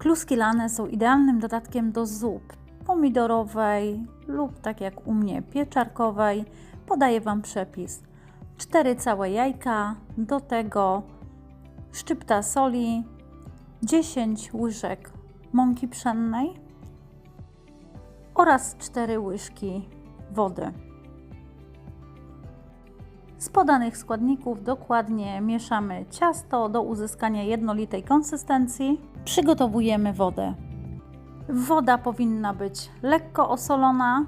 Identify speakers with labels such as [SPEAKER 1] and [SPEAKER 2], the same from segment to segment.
[SPEAKER 1] Kluski lane są idealnym dodatkiem do zup pomidorowej lub tak jak u mnie pieczarkowej. Podaję Wam przepis. 4 całe jajka, do tego szczypta soli, 10 łyżek mąki pszennej oraz 4 łyżki wody. Z podanych składników dokładnie mieszamy ciasto do uzyskania jednolitej konsystencji. Przygotowujemy wodę. Woda powinna być lekko osolona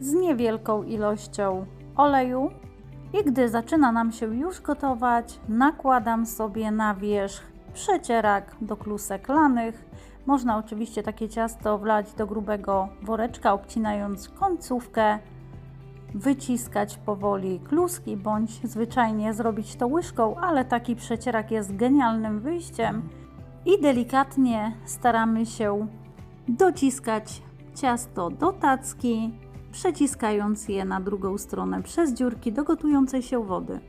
[SPEAKER 1] z niewielką ilością oleju. I gdy zaczyna nam się już gotować, nakładam sobie na wierzch przecierak do klusek lanych. Można oczywiście takie ciasto wlać do grubego woreczka, obcinając końcówkę wyciskać powoli kluski, bądź zwyczajnie zrobić to łyżką, ale taki przecierak jest genialnym wyjściem i delikatnie staramy się dociskać ciasto do tacki, przeciskając je na drugą stronę przez dziurki do gotującej się wody.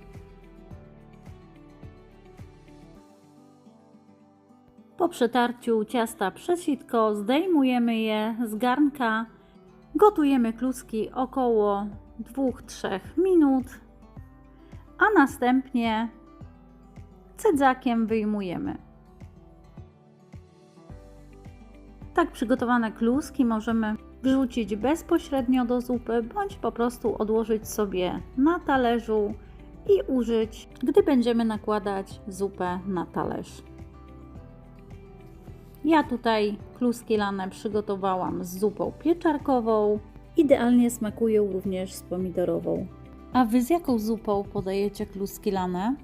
[SPEAKER 1] Po przetarciu ciasta przez sitko zdejmujemy je z garnka Gotujemy kluski około 2-3 minut, a następnie cedzakiem wyjmujemy. Tak przygotowane kluski możemy wrzucić bezpośrednio do zupy, bądź po prostu odłożyć sobie na talerzu i użyć, gdy będziemy nakładać zupę na talerz. Ja tutaj kluski lane przygotowałam z zupą pieczarkową. Idealnie smakują również z pomidorową. A Wy z jaką zupą podajecie kluski lane?